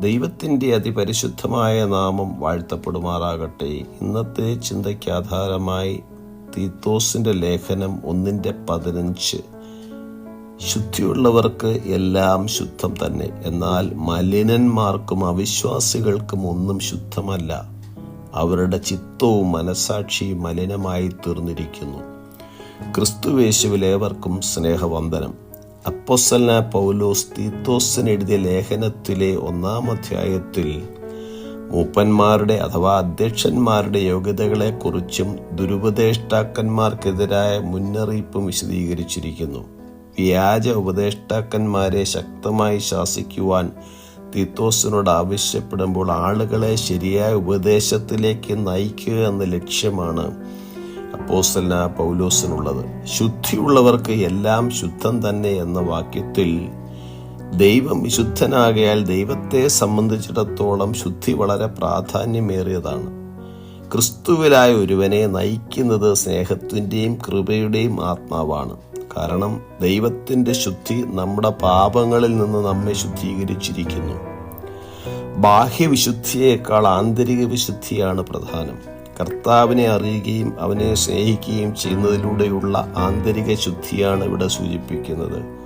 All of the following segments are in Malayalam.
ദൈവത്തിന്റെ അതിപരിശുദ്ധമായ നാമം വാഴ്ത്തപ്പെടുമാറാകട്ടെ. ഇന്നത്തെ ചിന്തയ്ക്ക് ആധാരമായി തീത്തോസിന്റെ ലേഖനം ഒന്നിന്റെ പതിനഞ്ച്. ശുദ്ധിയുള്ളവർക്ക് എല്ലാം ശുദ്ധം തന്നെ. എന്നാൽ മലിനന്മാർക്കും അവിശ്വാസികൾക്കും ഒന്നും ശുദ്ധമല്ല. അവരുടെ ചിത്തവും മനസാക്ഷിയും മലിനമായി തീർന്നിരിക്കുന്നു ക്രിസ്തുവേശുവിലേവർക്കും സ്നേഹവന്ദനം. അപ്പൊസല പൗലോസ് തീത്തോസിന് എഴുതിയ ലേഖനത്തിലെ ഒന്നാം അധ്യായത്തിൽ മൂപ്പന്മാരുടെ അഥവാ അധ്യക്ഷന്മാരുടെ യോഗ്യതകളെക്കുറിച്ചും ദുരുപദേഷ്ടാക്കന്മാർക്കെതിരായ മുന്നറിയിപ്പും വിശദീകരിച്ചിരിക്കുന്നു. വ്യാജ ഉപദേഷ്ടാക്കന്മാരെ ശക്തമായി ശാസിക്കുവാൻ തീത്തോസിനോട് ആവശ്യപ്പെടുമ്പോൾ ആളുകളെ ശരിയായ ഉപദേശത്തിലേക്ക് നയിക്കുക എന്ന ലക്ഷ്യമാണ് അപ്പോസ്തലന പൗലോസിനുള്ളത്. ശുദ്ധിയുള്ളവർക്ക് എല്ലാം ശുദ്ധം തന്നെ എന്ന വാക്യത്തിൽ ദൈവം വിശുദ്ധനാകയാൽ ദൈവത്തെ സംബന്ധിച്ചിടത്തോളം ശുദ്ധി വളരെ പ്രാധാന്യമേറിയതാണ്. ക്രിസ്തുവിലായ ഒരുവനെ നയിക്കുന്നത് സ്നേഹത്തിന്റെയും കൃപയുടെയും ആത്മാവാണ്. കാരണം ദൈവത്തിന്റെ ശുദ്ധി നമ്മുടെ പാപങ്ങളിൽ നിന്ന് നമ്മെ ശുദ്ധീകരിച്ചിരിക്കുന്നു. ബാഹ്യവിശുദ്ധിയേക്കാൾ ആന്തരിക വിശുദ്ധിയാണ് പ്രധാനം. കർത്താവിനെ അറിയുകയും അവനെ സ്നേഹിക്കുകയും ചെയ്യുന്നതിലൂടെയുള്ള ആന്തരിക ശുദ്ധിയാണ് ഇവിടെ സൂചിപ്പിക്കുന്നത്.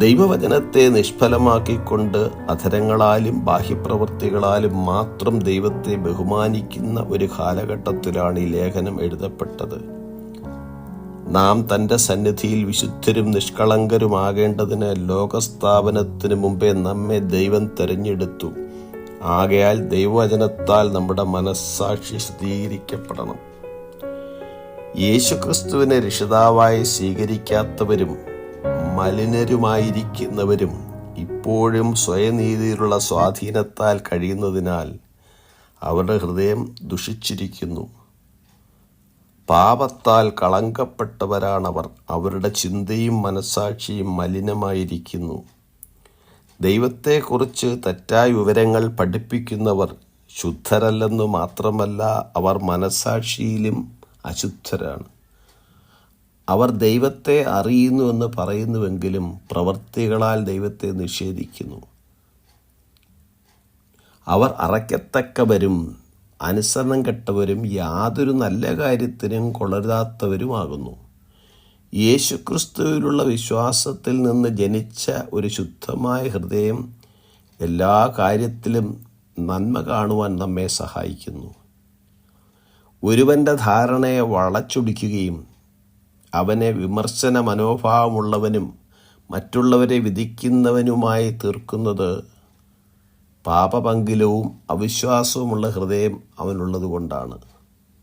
ദൈവവചനത്തെ നിഷ്ഫലമാക്കിക്കൊണ്ട് അധരങ്ങളാലും ബാഹ്യപ്രവൃത്തികളാലും മാത്രം ദൈവത്തെ ബഹുമാനിക്കുന്ന ഒരു കാലഘട്ടത്തിലാണ് ഈ ലേഖനം എഴുതപ്പെട്ടത്. നാം തന്റെ സന്നിധിയിൽ വിശുദ്ധരും നിഷ്കളങ്കരുമാകേണ്ടതിന് ലോകസ്ഥാപനത്തിന് മുമ്പേ നമ്മെ ദൈവം തെരഞ്ഞെടുത്തു. ആകയാൽ ദൈവവചനത്താൽ നമ്മുടെ മനസ്സാക്ഷി സ്ഥിരീകരിക്കപ്പെടണം യേശുക്രിസ്തുവിനെ രക്ഷിതാവായി സ്വീകരിക്കാത്തവരും മലിനരുമായിരിക്കുന്നവരും ഇപ്പോഴും സ്വയനീതിയിലുള്ള സ്വാധീനത്താൽ കഴിയുന്നതിനാൽ അവരുടെ ഹൃദയം ദുഷിച്ചിരിക്കുന്നു. പാപത്താൽ കളങ്കപ്പെട്ടവരാണവർ. അവരുടെ ചിന്തയും മനസ്സാക്ഷിയും മലിനമായിരിക്കുന്നു. ദൈവത്തെക്കുറിച്ച് തെറ്റായ വിവരങ്ങൾ പഠിപ്പിക്കുന്നവർ ശുദ്ധരല്ലെന്ന് മാത്രമല്ല അവർ മനസാക്ഷിയിലും അശുദ്ധരാണ്. അവർ ദൈവത്തെ അറിയുന്നു എന്ന് പറയുന്നുവെങ്കിലും പ്രവൃത്തികളാൽ ദൈവത്തെ നിഷേധിക്കുന്നു. അവർ അറയ്ക്കത്തക്കവരും അനുസരണം കെട്ടവരും യാതൊരു നല്ല കാര്യത്തിനും കൊളരാത്തവരുമാകുന്നു യേശുക്രിസ്തുവിലുള്ള വിശ്വാസത്തിൽ നിന്ന് ജനിച്ച ഒരു ശുദ്ധമായ ഹൃദയം എല്ലാ കാര്യത്തിലും നന്മ കാണുവാൻ നമ്മെ സഹായിക്കുന്നു. ഒരുവന്റെ ധാരണയെ വളച്ചൊടിക്കുകയും അവനെ വിമർശന മനോഭാവമുള്ളവനും മറ്റുള്ളവരെ വിധിക്കുന്നവനുമായി തീർക്കുന്നത് പാപപങ്കിലവും അവിശ്വാസവുമുള്ള ഹൃദയം അവനുള്ളതുകൊണ്ടാണ്.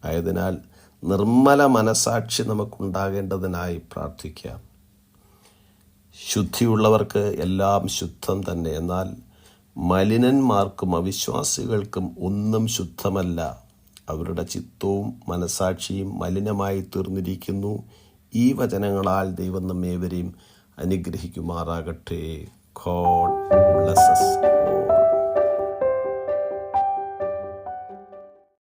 ആയതിനാൽ നിർമ്മല മനസാക്ഷി നമുക്കുണ്ടാകേണ്ടതിനായി പ്രാർത്ഥിക്കാം. ശുദ്ധിയുള്ളവർക്ക് എല്ലാം ശുദ്ധം തന്നെ. എന്നാൽ മലിനന്മാർക്കും അവിശ്വാസികൾക്കും ഒന്നും ശുദ്ധമല്ല. അവരുടെ ചിത്തവും മനസാക്ഷിയും മലിനമായി തീർന്നിരിക്കുന്നു. ഈ വചനങ്ങളാൽ ദൈവം നമ്മേവരെയും അനുഗ്രഹിക്കുമാറാകട്ടെ. God blesses